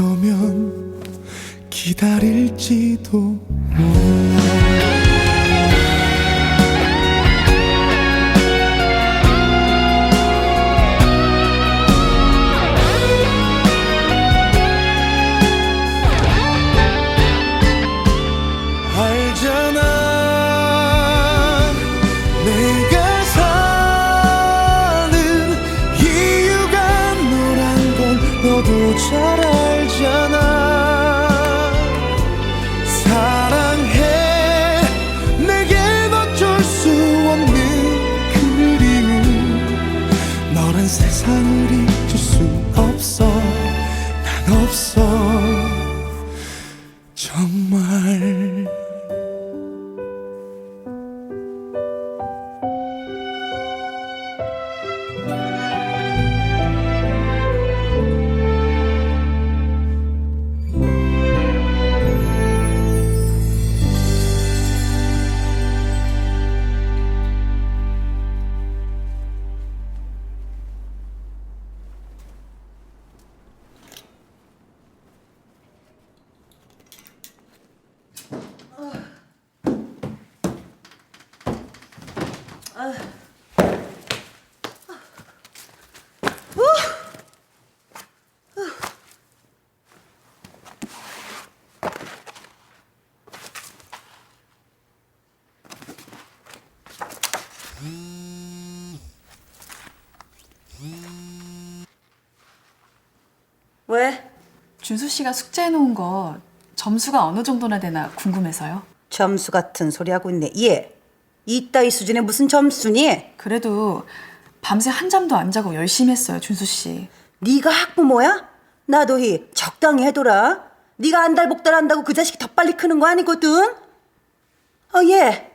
어쩌면 기다릴지도 몰라 세상을 왜? 준수 씨가 숙제해 놓은 거 점수가 어느 정도나 되나 궁금해서요. 점수 같은 소리 하고 있네. 얘 이따위 수준에 무슨 점수니? 그래도 밤새 한 잠도 안 자고 열심히 했어요, 준수 씨. 네가 학부모야? 나도 히 적당히 해둬라. 네가 안달복달 한다고 그 자식이 더 빨리 크는 거 아니거든. 어 얘,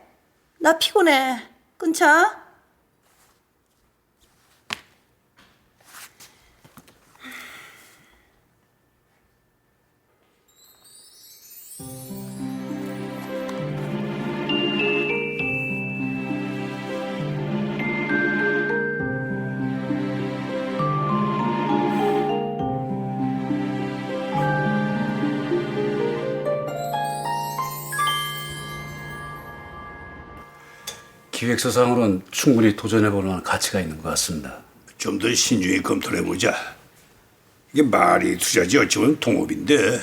나 피곤해. 끊자. 기획서상으로는 충분히 도전해볼 만한 가치가 있는 것 같습니다. 좀 더 신중히 검토를 해보자. 이게 말이 투자지 어찌보면 동업인데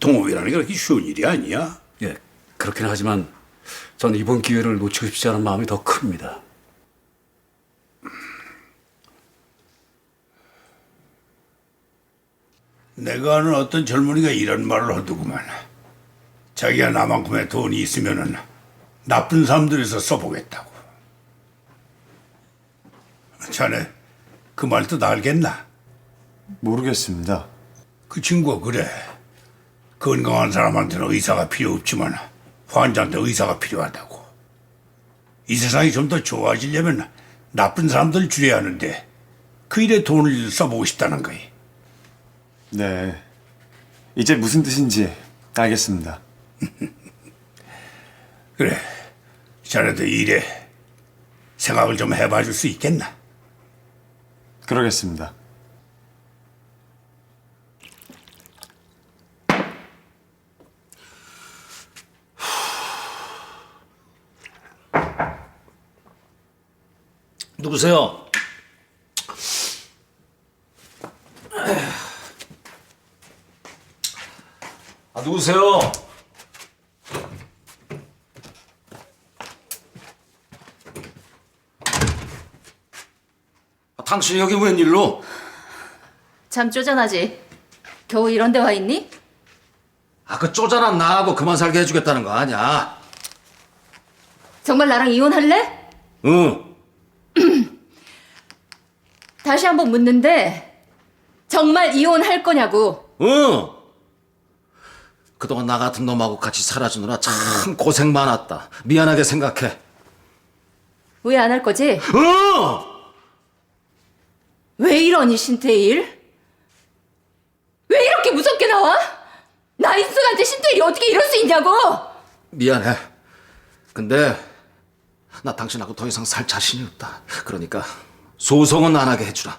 동업이라는 게 그렇게 쉬운 일이 아니야. 예, 그렇긴 하지만 전 이번 기회를 놓치고 싶지 않은 마음이 더 큽니다. 내가 아는 어떤 젊은이가 이런 말을 하더구만. 자기가 나만큼의 돈이 있으면은 나쁜 사람들에서 써보겠다고. 자네 그 말 뜻 알겠나? 모르겠습니다. 그 친구가 그래. 건강한 사람한테는 의사가 필요 없지만 환자한테 의사가 필요하다고. 이 세상이 좀 더 좋아지려면 나쁜 사람들 줄여야 하는데 그 일에 돈을 써보고 싶다는 거야. 네. 이제 무슨 뜻인지 알겠습니다. 그래. 자네도 이 일에 생각을 좀 해봐 줄 수 있겠나? 그러겠습니다. 누구세요? 아, 누구세요? 당신이 여기 웬일로? 참 쪼잔하지. 겨우 이런 데 와 있니? 아, 그 쪼잔한 나하고 그만 살게 해주겠다는 거 아니야? 정말 나랑 이혼할래? 응. 다시 한번 묻는데 정말 이혼할 거냐고. 응. 그동안 나 같은 놈하고 같이 살아주느라 참 고생 많았다. 미안하게 생각해. 왜안할 거지? 응! 왜 이러니 신태일? 왜 이렇게 무섭게 나와? 나이스한테 신태일이 어떻게 이럴 수 있냐고? 미안해. 근데 나 당신하고 더 이상 살 자신이 없다. 그러니까 소송은 안 하게 해주라.